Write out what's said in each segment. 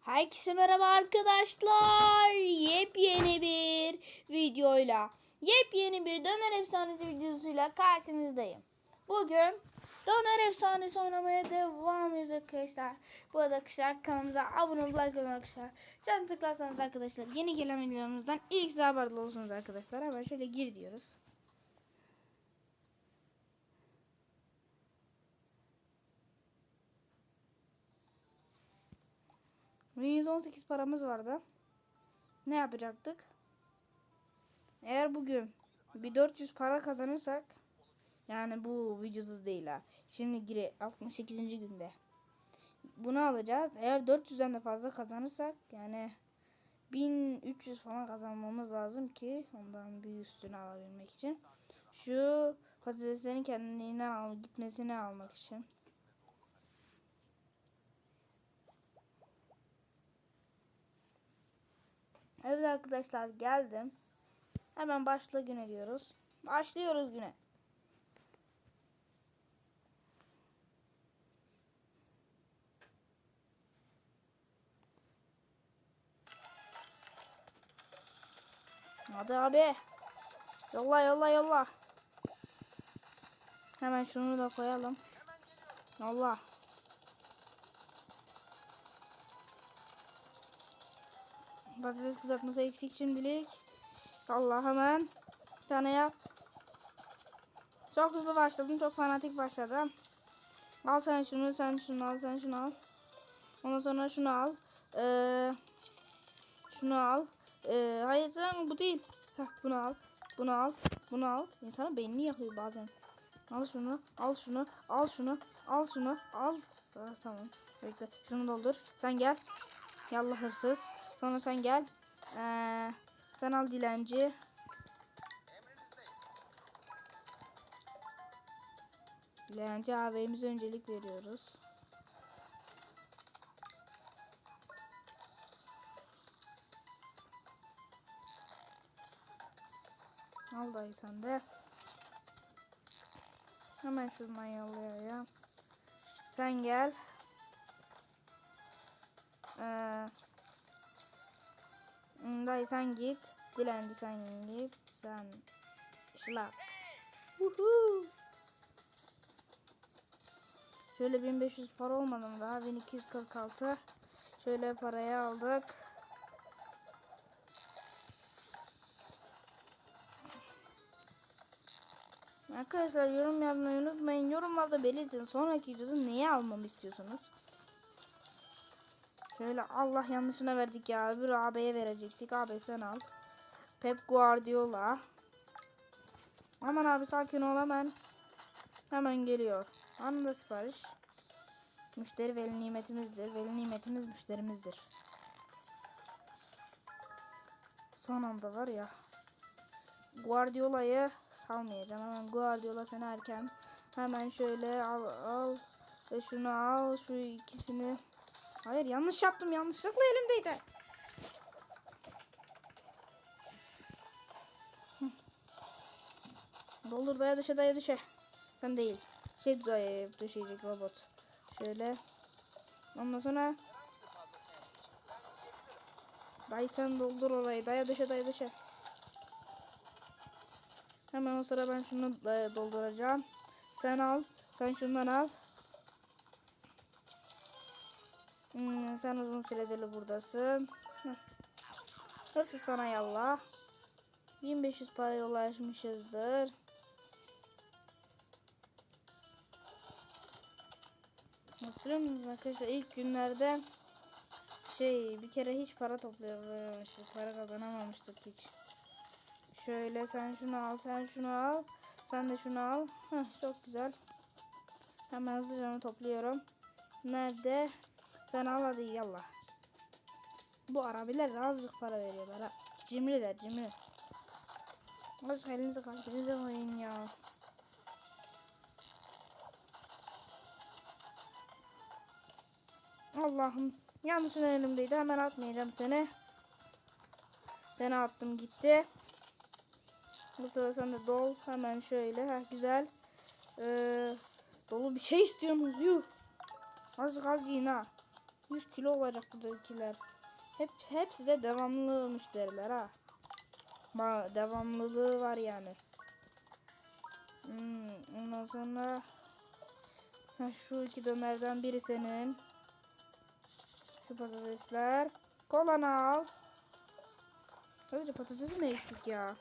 Herkese merhaba arkadaşlar. Yepyeni bir videoyla, yepyeni bir döner efsanesi videosuyla karşınızdayım. Bugün döner efsanesi oynamaya devam ediyoruz arkadaşlar. Bu arada arkadaşlar kanalımıza abone olup like arkadaşlar. Can tıklarsanız arkadaşlar yeni gelen videolarımızdan ilk size haberdar olursunuz arkadaşlar. Hemen şöyle gir diyoruz. Ve 118 paramız vardı. Ne yapacaktık? Eğer bugün bir 400 para kazanırsak yani bu vücudu değil ha. Şimdi gire 68. günde. Bunu alacağız. Eğer 400'den de fazla kazanırsak yani 1300 falan kazanmamız lazım ki ondan bir üstünü alabilmek için. Şu patateslerin kendiliğinden al, gitmesini almak için. Evet arkadaşlar geldim. Hemen başla güne diyoruz. Başlıyoruz güne. Hadi abi. Yolla yolla yolla. Hemen şunu da koyalım. Yolla. Patates kızartması eksik şimdilik. Allah hemen bir tane yap. Çok hızlı başladım. Çok fanatik başladım. Al sen şunu, sen şunu al, sen şunu al. Ondan sonra şunu al. Ee, şunu al. Ee, hayır sen bu değil. Heh, bunu al. Bunu al. Bunu al. İnsanın beynini yakıyor bazen. Al şunu, al şunu, al şunu, al şunu, al. Ah, tamam. Bekle. Şunu doldur. Sen gel. Yallah hırsız. Sonra sen gel. Ee, sen al dilenci. Dilenci abimize öncelik veriyoruz. Al dayı sen de. Hemen şuradan yollayayım. Sen gel. Ee, Dayı sen git. Dilenci sen git. Sen şılak. Uhu. Şöyle 1500 para olmadı mı daha? 1246. Şöyle parayı aldık. Arkadaşlar yorum yazmayı unutmayın. Yorumlarda belirtin. Sonraki videoda neyi almamı istiyorsunuz? Şöyle Allah yanlışına verdik ya. Öbür AB'ye verecektik. AB sen al. Pep Guardiola. Aman abi sakin ol hemen. Hemen geliyor. Anında sipariş. Müşteri veli nimetimizdir. Veli nimetimiz müşterimizdir. Son anda var ya. Guardiola'yı salmayacağım. Hemen Guardiola seni erken. Hemen şöyle al al. Ve şunu al. Şu ikisini Hayır yanlış yaptım. Yanlışlıkla elimdeydi. Doldur daya düşe daya düşe. Sen değil. Şey daya düşecek robot. Şöyle. Ondan sonra Dayı sen doldur orayı. Daya düşe daya düşe. Hemen o sıra ben şunu dolduracağım. Sen al. Sen şundan al. Hmm, sen uzun süredir buradasın. Heh. Hırsız sana yallah. 1500 paraya ulaşmışızdır. Hatırlıyor musunuz arkadaşlar ilk günlerde şey bir kere hiç para toplayamamıştık. Para kazanamamıştık hiç. Şöyle sen şunu al sen şunu al. Sen de şunu al. Heh, çok güzel. Hemen hızlıca topluyorum. Nerede? Sen al hadi yallah. Bu arabiler azıcık para veriyorlar ha. Cimriler cimri. Azıcık elinize kalbinize koyun ya. Allah'ım yanlışın elimdeydi hemen atmayacağım seni. Seni attım gitti. Bu sefer sen de dol hemen şöyle ha güzel. Ee, dolu bir şey istiyorsunuz yuh. Az yiyin ha. 100 kilo olacak buradakiler. Hep, hepsi de devamlı müşteriler ha. Ba devamlılığı var yani. Hmm, ondan sonra ha, şu iki dönerden biri senin. Şu patatesler. Kolanı al. Öyle patates mi eksik ya?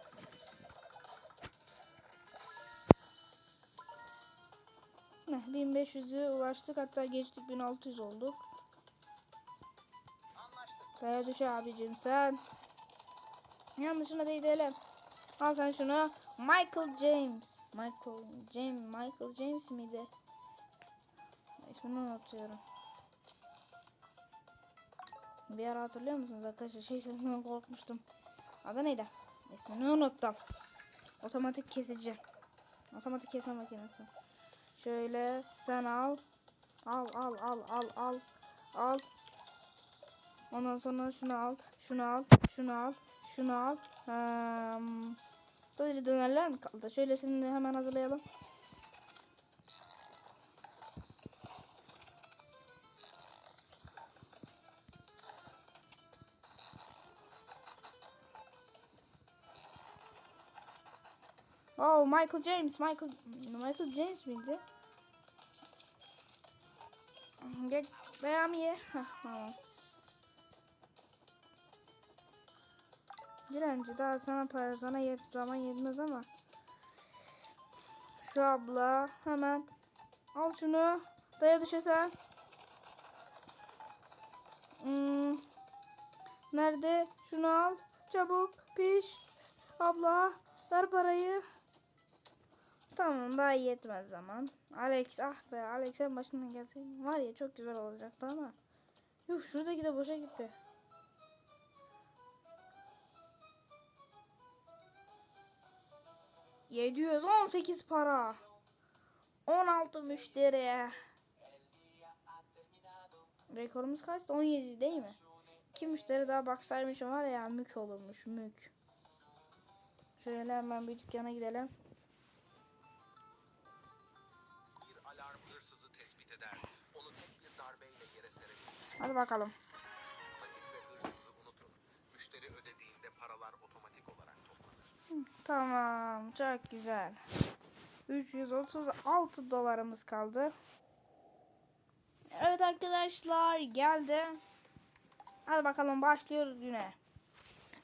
Heh, 1500'ü ulaştık hatta geçtik 1600 olduk. Kaya düş abicim sen. Yanlışına değdirelim. Al sen şunu. Michael James. Michael James. Michael James miydi? İsmini unutuyorum. Bir ara hatırlıyor musunuz arkadaşlar? Şey sesinden korkmuştum. Adı neydi? İsmini unuttum. Otomatik kesici. Otomatik kesme makinesi. Şöyle sen al. Al al al al al. Al. Ondan sonra şunu al. Şunu al. Şunu al. Şunu al. Hmm. Böyle dönerler mi kaldı? Şöylesini de hemen hazırlayalım. Oh Michael James, Michael Michael James miydi? Gel devam ye. Heh, tamam. Direnci daha sana para sana yet zaman yetmez ama. Şu abla hemen al şunu. Daya düşesen. Hmm. Nerede? Şunu al. Çabuk piş. Abla ver parayı. Tamam daha yetmez zaman. Alex ah be Alex en başından gelseydin var ya çok güzel olacaktı ama. Yuh şuradaki de boşa gitti. ...718 para. 16 müşteri. Rekorumuz kaçtı? 17 değil mi? İki müşteri daha baksaymış var ya mük olurmuş mük. Şöyle hemen bir dükkana gidelim. bir alarm Tamam çok güzel. 336 dolarımız kaldı. Evet arkadaşlar geldi. Hadi bakalım başlıyoruz güne.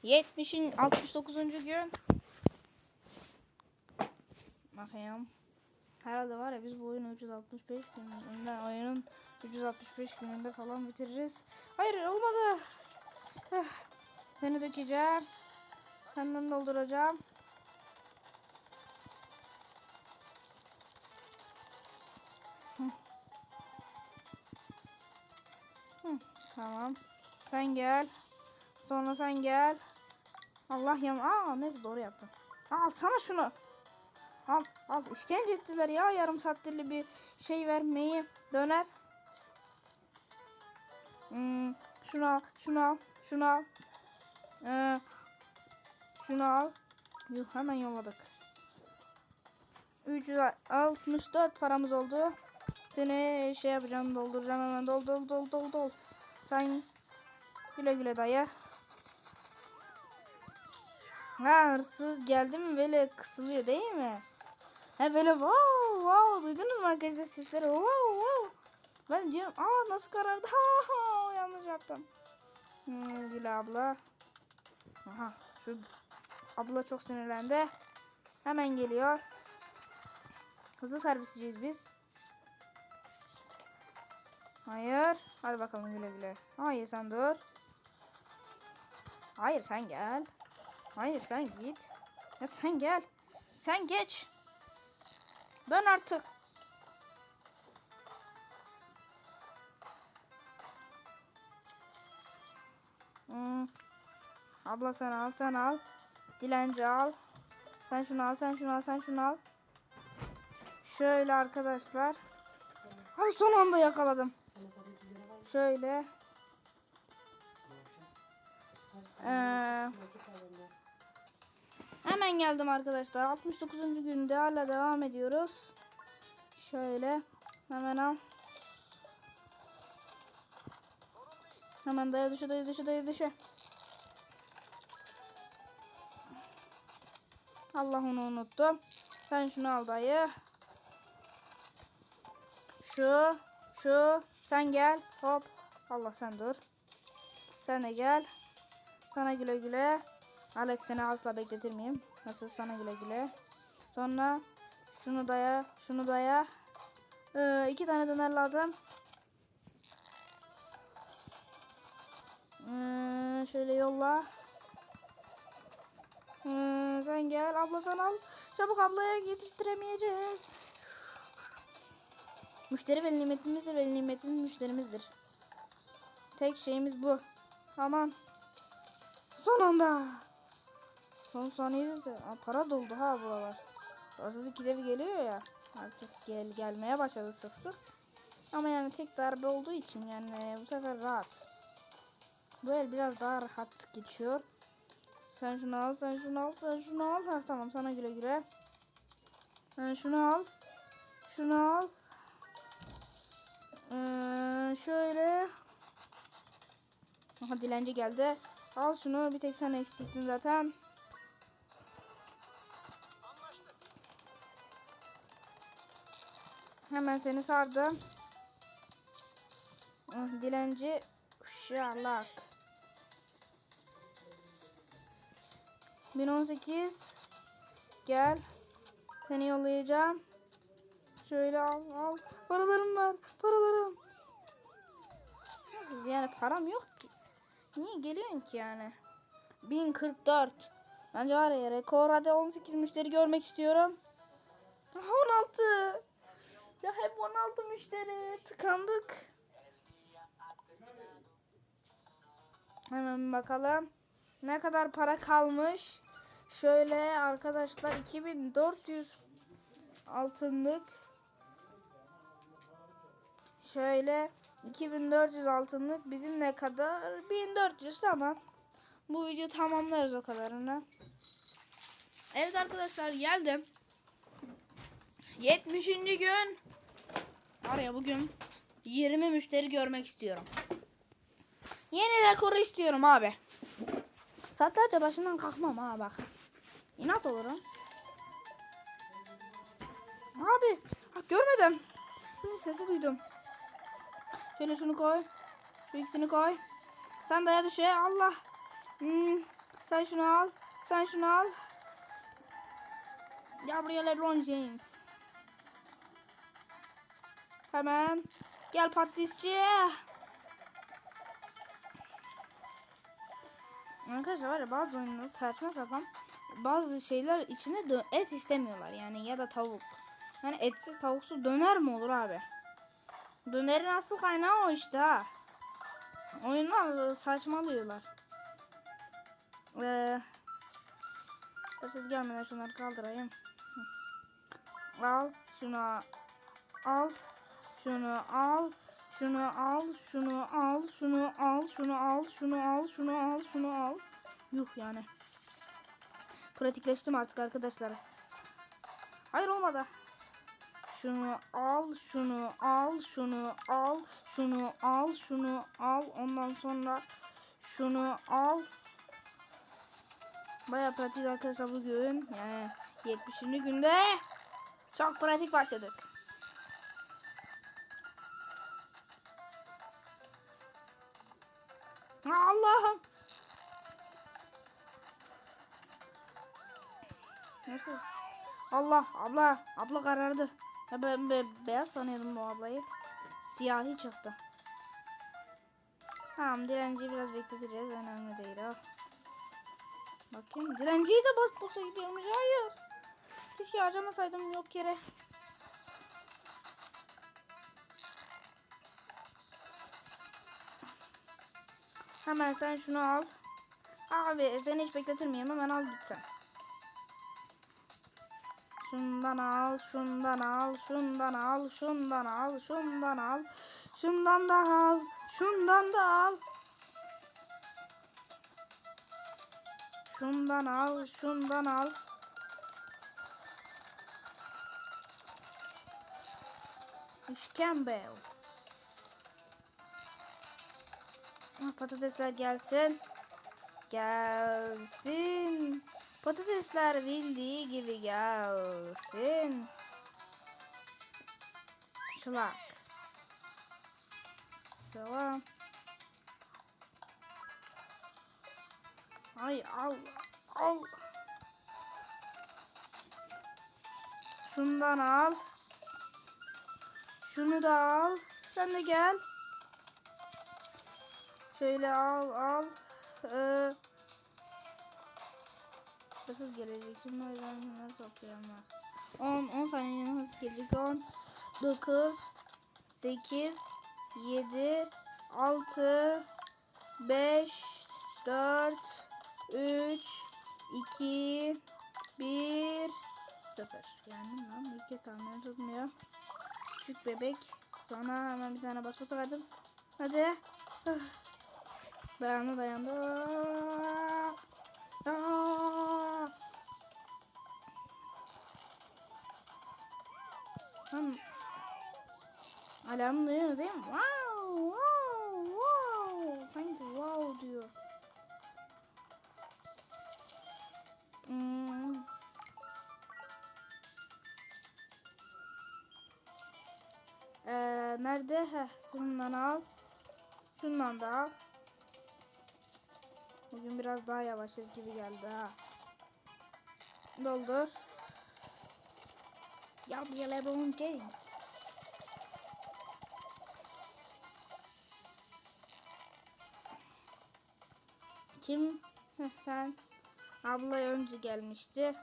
70'in 69. gün. Bakayım. Herhalde var ya biz bu oyunu 365 gününde oyunun 365 gününde falan bitiririz. Hayır olmadı. Seni dökeceğim. Senden dolduracağım. Tamam. Sen gel. Sonra sen gel. Allah yan. Aa neyse doğru yaptım. Al sana şunu. Al al işkence ettiler ya yarım saattir bir şey vermeyi döner. Hmm, şunu al, şunu al, şunu al. Ee, şunu al. Yuh hemen yolladık. 364 paramız oldu. Seni şey yapacağım dolduracağım hemen dol dol dol dol dol. Sen güle güle dayı. Ha hırsız geldi mi böyle kısılıyor değil mi? Ha böyle wow wow duydunuz mu arkadaşlar sesleri wow wow. Ben diyorum aa nasıl karardı ha ha yanlış yaptım. Hmm, Gül abla. Aha şu abla çok sinirlendi. Hemen geliyor. Hızlı servisciyiz biz. Hayır. Hadi bakalım güle güle. Hayır sen dur. Hayır sen gel. Hayır sen git. Ya sen gel. Sen geç. Dön artık. Hmm. Abla sen al sen al. Dilenci al. Sen şunu al sen şunu al sen şunu al. Şöyle arkadaşlar. Ay son anda yakaladım. Şöyle. Ee, hemen geldim arkadaşlar. 69. günde hala devam ediyoruz. Şöyle. Hemen al. Hemen daya düşe daya düşe daya düşe. Allah onu unuttum. Sen şunu al. Şu, şu, sen gel. Hop. Allah sen dur. Sen de gel. Sana güle güle. Alex seni asla bekletir miyim? Nasıl sana güle güle. Sonra şunu daya, şunu daya. Ee, iki tane döner lazım. Ee, şöyle yolla. Ee, sen gel abla sen al. Çabuk ablaya yetiştiremeyeceğiz. Müşteri veli nimetimizdir. Veli nimetimiz müşterimizdir. Tek şeyimiz bu. Aman. Son anda. Son saniyede de Aa, para doldu ha buralar. Hırsız ikide bir geliyor ya. Artık gel gelmeye başladı sık sık. Ama yani tek darbe olduğu için yani bu sefer rahat. Bu el biraz daha rahat geçiyor. Sen şunu al, sen şunu al, sen şunu al. Ha, tamam sana güle güle. Sen şunu al. Şunu al. Ee, şöyle. Aha dilenci geldi. Al şunu. Bir tek sen eksiktin zaten. Hemen seni sardım. Ah, Dilenci şalak. 1018 Gel. Seni yollayacağım. Şöyle al al. Paralarım var. Paralarım. Yani param yok ki. Niye geliyorsun ki yani? 1044. Bence var ya rekor hadi 18 müşteri görmek istiyorum. Aha, 16. Ya hep 16 müşteri. Tıkandık. Hemen bakalım. Ne kadar para kalmış? Şöyle arkadaşlar 2400 altınlık. Şöyle 2400 altınlık bizim ne kadar? 1400 tamam. Bu video tamamlarız o kadarını. Evet arkadaşlar geldim. 70. gün. Araya bugün 20 müşteri görmek istiyorum. Yeni rekoru istiyorum abi. Saatlerce başından kalkmam ha bak. İnat olurum. Abi görmedim. Sizi sesi duydum. Şöyle şunu koy. Şu ikisini koy. Sen daya düşe Allah. Hmm. Sen şunu al. Sen şunu al. Buraya LeBron James. Hemen. Gel patisçi. Arkadaşlar var ya bazı oyunlar saçma sapan bazı şeyler içine et istemiyorlar yani ya da tavuk. Yani etsiz tavuksuz döner mi olur abi? Dönerin asıl kaynağı o işte ha. Oyunlar saçmalıyorlar. Ee, siz gelmeden şunları kaldırayım. Hı. Al şunu al. Şunu al. Şunu al, şunu al, şunu al, şunu al, şunu al, şunu al, şunu al. Yuh yani. Pratikleştim artık arkadaşlar. Hayır olmadı. Şunu al, şunu al, şunu al, şunu al, şunu al. Ondan sonra şunu al. Baya pratik arkadaşlar bugün. Yani 70. günde çok pratik başladık. Allah'ım. Allah abla abla karardı. Ya ben be, beyaz sanıyordum bu ablayı. Siyahi çıktı. Tamam direnciyi biraz bekleteceğiz. Önemli değil ha. Bakayım direnciyi de bas basa gidiyormuş. Hayır. Keşke harcamasaydım yok yere. Hemen sen şunu al. Abi seni hiç bekletir miyim? Hemen al gitsen. Şundan al, şundan al, şundan al, şundan al, şundan al. Şundan da al, şundan da al. Şundan al, şundan al. İşkembe. Ah, Patatesler gelsin. Gelsin. Patatesler bildiği gibi gelsin. Şılak. Devam. Ay al. Al. Şundan al. Şunu da al. Sen de gel. Şöyle al al. Ee, hızlı gelecek. Şimdi o yüzden bunları topluyorum ben. 10, 10 saniye hızlı gelecek. 10, 9, 8, 7, 6, 5, 4, 3, 2, 1, 0. Yani lan kez tahmini tutmuyor. Küçük bebek. Sonra hemen bir tane bas basa verdim. Hadi. Dayandı dayandı. Aa! Tam alarm duyuyorsunuz değil mi? Wow, wow, wow. Sanki wow diyor. Hmm. Ee, nerede? Heh, şundan al. Şundan da al. Bugün biraz daha yavaşız gibi geldi ha. Doldur. Yap ya LeBron James. Kim? Heh, sen. Abla önce gelmişti.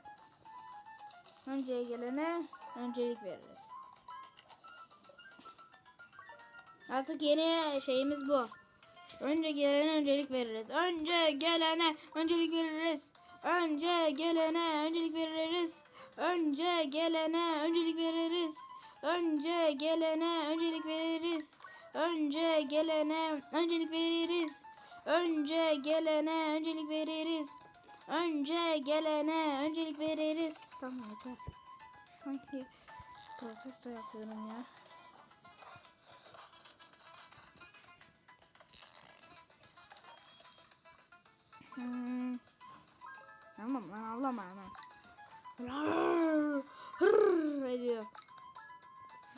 Önceye gelene öncelik veririz. Artık yeni şeyimiz bu. Önce gelene öncelik veririz. Önce gelene öncelik veririz. Önce gelene öncelik veririz. Önce gelene öncelik veririz. Önce gelene öncelik veririz. Önce gelene öncelik veririz. Önce gelene öncelik veririz. Önce gelene öncelik veririz. Tamam yeter. Sanki protesto yapıyorum ya. Hmm. Tamam lan ağlama hemen. Hırr, hırr ediyor.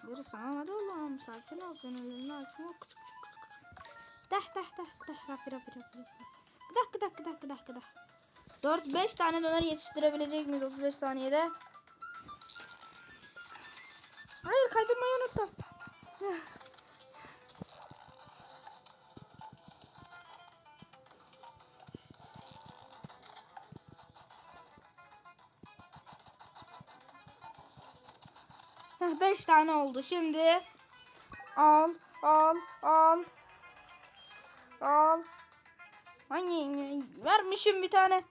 Dur tamam hadi oğlum sakin ol sen elini açma. Küçük küçük küçük. Dah dah dah dah rapi rapi rapi. Gıdak gıdak gıdak gıdak gıdak. 4-5 tane döner yetiştirebilecek miyiz 35 saniyede? Hayır kaydırmayı unuttum. Heh, beş tane oldu. Şimdi al, al, al. Al. Hangi vermişim bir tane.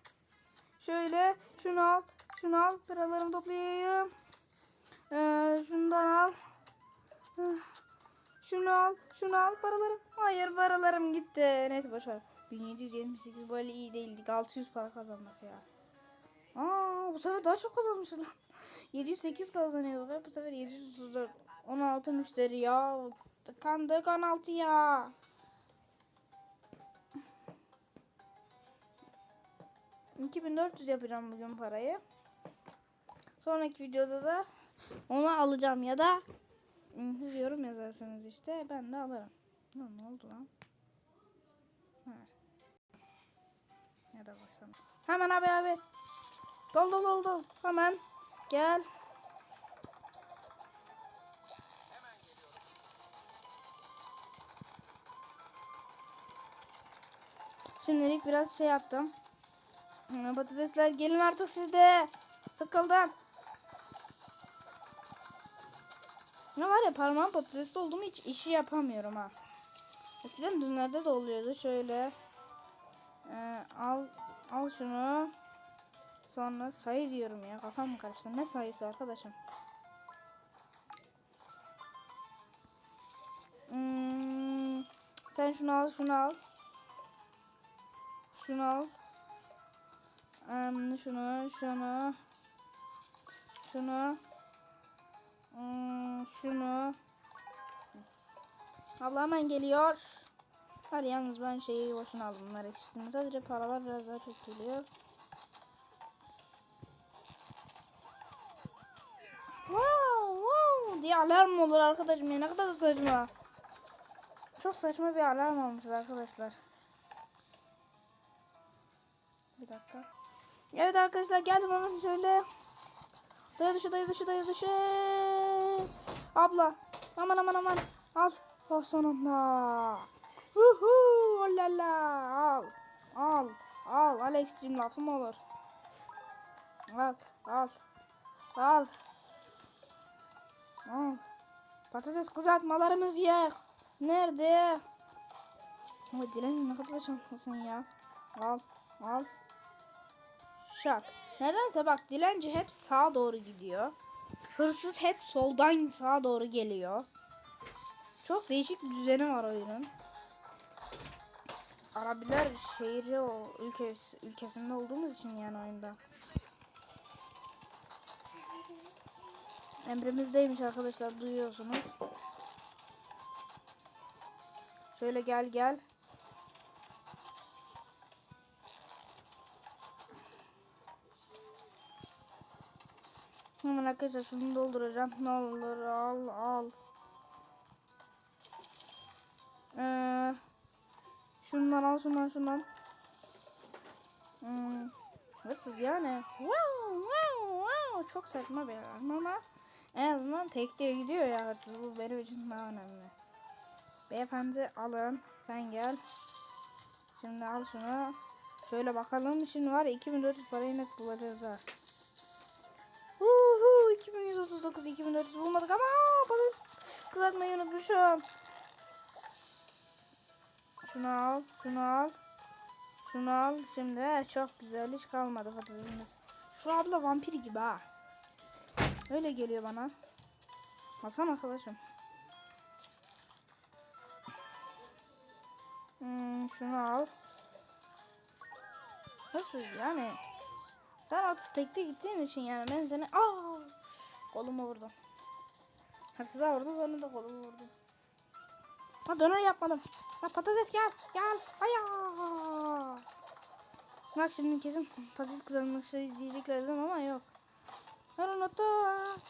Şöyle şunu al, şunu al. Paralarımı toplayayım. Ee, şundan al. Şunu al, şunu al paralarım. Hayır paralarım gitti. Neyse boşver. 1778 böyle iyi değildik. 600 para kazandık ya. Aa bu sefer daha çok kazanmışız lan. 708 kazanıyorduk ve bu sefer 734. 16 müşteri ya. Kandık 16 ya. ...2400 yapacağım bugün parayı. Sonraki videoda da onu alacağım ya da siz yorum yazarsanız işte ben de alırım. Ne oldu lan? Ha. Ya da baksana. Hemen abi abi. Dol dol dol dol. Hemen gel. Şimdilik biraz şey yaptım. Patatesler gelin artık siz de. Sıkıldım. Ne var ya parmağım patatesli oldu mu hiç işi yapamıyorum ha. Eskiden dünlerde de oluyordu şöyle. Ee, al al şunu. Sonra sayı diyorum ya kafam mı karıştı? Ne sayısı arkadaşım? Hmm, sen şunu al, şunu al. Şunu al. Em, şunu, şunu. Şunu. Hmm, şunu. Allah hemen geliyor. Hadi yalnız ben şeyi boşuna aldım. Bunlar eksikliğini. Sadece paralar biraz daha çok geliyor. Diye alarm olur arkadaşım ya ne kadar da saçma. Çok saçma bir alarm olmuş arkadaşlar. Bir dakika. Evet arkadaşlar geldim hemen şöyle. Dayı dışı dayı dışı dayı dışı. Abla. Aman aman aman. Al. Oh sonunda. Huhu. Olala. Al. Al. Al. Alex'cim lafım olur. Al. Al. Al. Al. Patates kızartmalarımız ye. Nerede? Ama Dilan ne kadar şanslısın ya. Al. Al. Şak. Nedense bak dilenci hep sağa doğru gidiyor. Hırsız hep soldan sağa doğru geliyor. Çok değişik bir düzeni var oyunun. Arabiler şehri o ülkesi, ülkesinde olduğumuz için yani oyunda. Emrimizdeymiş arkadaşlar duyuyorsunuz. Şöyle gel gel. Hemen arkadaşlar şunu dolduracağım. Ne olur al al. Ee, şundan al şundan şundan. Hmm, hırsız yani. Wow, wow, wow. Çok saçma bir alarm ama en azından tek diye gidiyor ya hırsız. Bu benim için daha önemli. Beyefendi alın. Sen gel. Şimdi al şunu. Şöyle bakalım. Şimdi var ya 2400 parayı net bulacağız ha. Uhu 2139 2400 bulmadık ama patates kızartmayı unutmuşum. Şunu al, şunu al. Şunu al. Şimdi he, çok güzel hiç kalmadı patatesimiz. Şu abla vampir gibi ha. Öyle geliyor bana. Alsana arkadaşım. Hmm, şunu al. Nasıl yani? Sen artık tekte gittiğin için yani ben seni aa kolumu vurdum. Hırsıza vurdum sonra da kolumu vurdum. Ha döner yapmadım. Ha patates gel gel. Aya. Bak şimdi kesin patates kızartması diyecekler ama yok. Ben unuttum.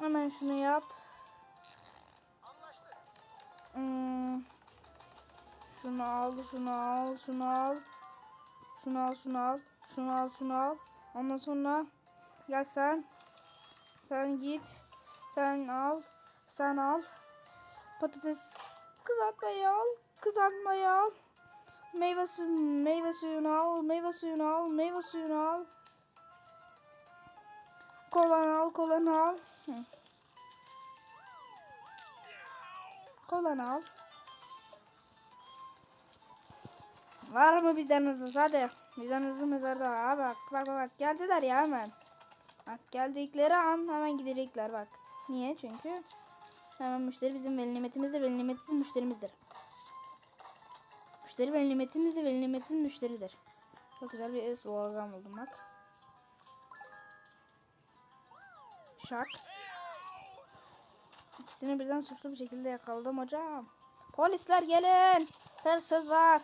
Hemen şunu yap. Hmm. Şunu al, şunu al, şunu al. Şunu al, şunu al. Şunu al, şunu al. Ondan sonra gel sen. Sen git. Sen al. Sen al. Patates kızartmayı al. Kızartmayı al. Meyve suyu, meyve suyunu al. Meyve suyunu al. Meyve suyunu al. Kolanı al, kolanı al. Hı. Al. Var mı bizden hızlı? Hadi. Bizden hızlı mezarda. Ha bak bak bak bak. Geldiler ya hemen. Bak geldikleri an hemen gidecekler bak. Niye? Çünkü hemen müşteri bizim veli nimetimizdir. Veli nimetimiz müşterimizdir. Müşteri veli nimetimizdir. Veli nimetimiz müşteridir. Çok güzel bir slogan buldum bak. Şak. İkisini birden suçlu bir şekilde yakaladım hocam. Polisler gelin. Hırsız var.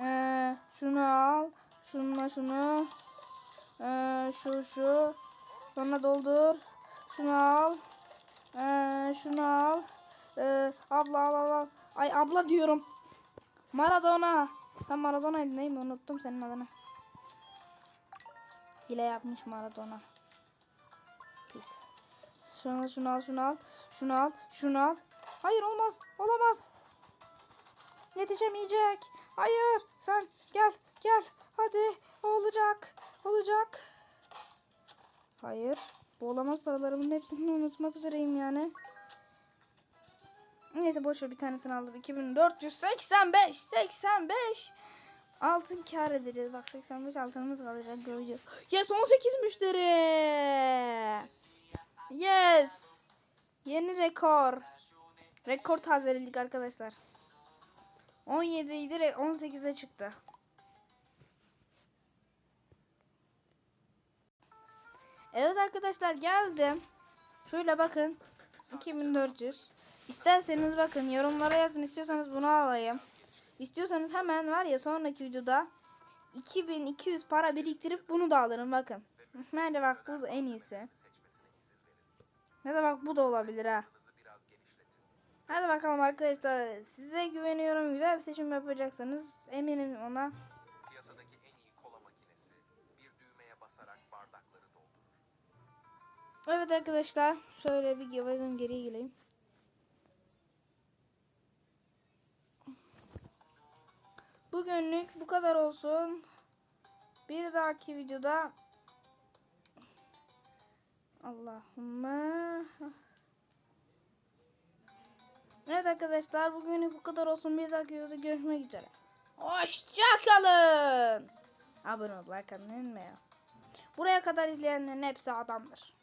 Ee, şunu al. Şununla şunu. Ee, şu şu. Sonra doldur. Şunu al. Ee, şunu al. Ee, abla al al al. Ay abla diyorum. Maradona. Tam Maradona'ydı neyim unuttum senin adını. Hile yapmış Maradona. Pis. Şunu şunu al, şunu al. Şunu al, şunu al. Hayır olmaz, olamaz. Yetişemeyecek. Hayır, sen gel, gel. Hadi, olacak, olacak. Hayır, bu olamaz paralarımın hepsini unutmak üzereyim yani. Neyse boş ver bir tanesini aldım. 2485, 85. Altın kar edeceğiz. Bak 85 altınımız kalacak göreceğiz. Yes 18 müşteri. Yes. Yeni rekor. Rekor tazeledik arkadaşlar. 17 idi 18'e çıktı. Evet arkadaşlar geldim. Şöyle bakın. 2400. İsterseniz bakın yorumlara yazın istiyorsanız bunu alayım. İstiyorsanız hemen var ya sonraki videoda 2200 para biriktirip bunu da alırım bakın. Nerede bak bu en iyisi. Ya da bak bu da olabilir ha. Hadi bakalım arkadaşlar. Size güveniyorum. Güzel bir seçim yapacaksanız eminim ona. Piyasadaki en iyi kola makinesi bir düğmeye basarak bardakları doldurur. Evet arkadaşlar. Şöyle bir bakın geriye geleyim. Bugünlük bu kadar olsun. Bir dahaki videoda Allahümme Evet arkadaşlar bugünlük bu kadar olsun. Bir dahaki videoda görüşmek üzere. Hoşçakalın. Abone ol, like atmayı. Buraya kadar izleyenlerin hepsi adamdır.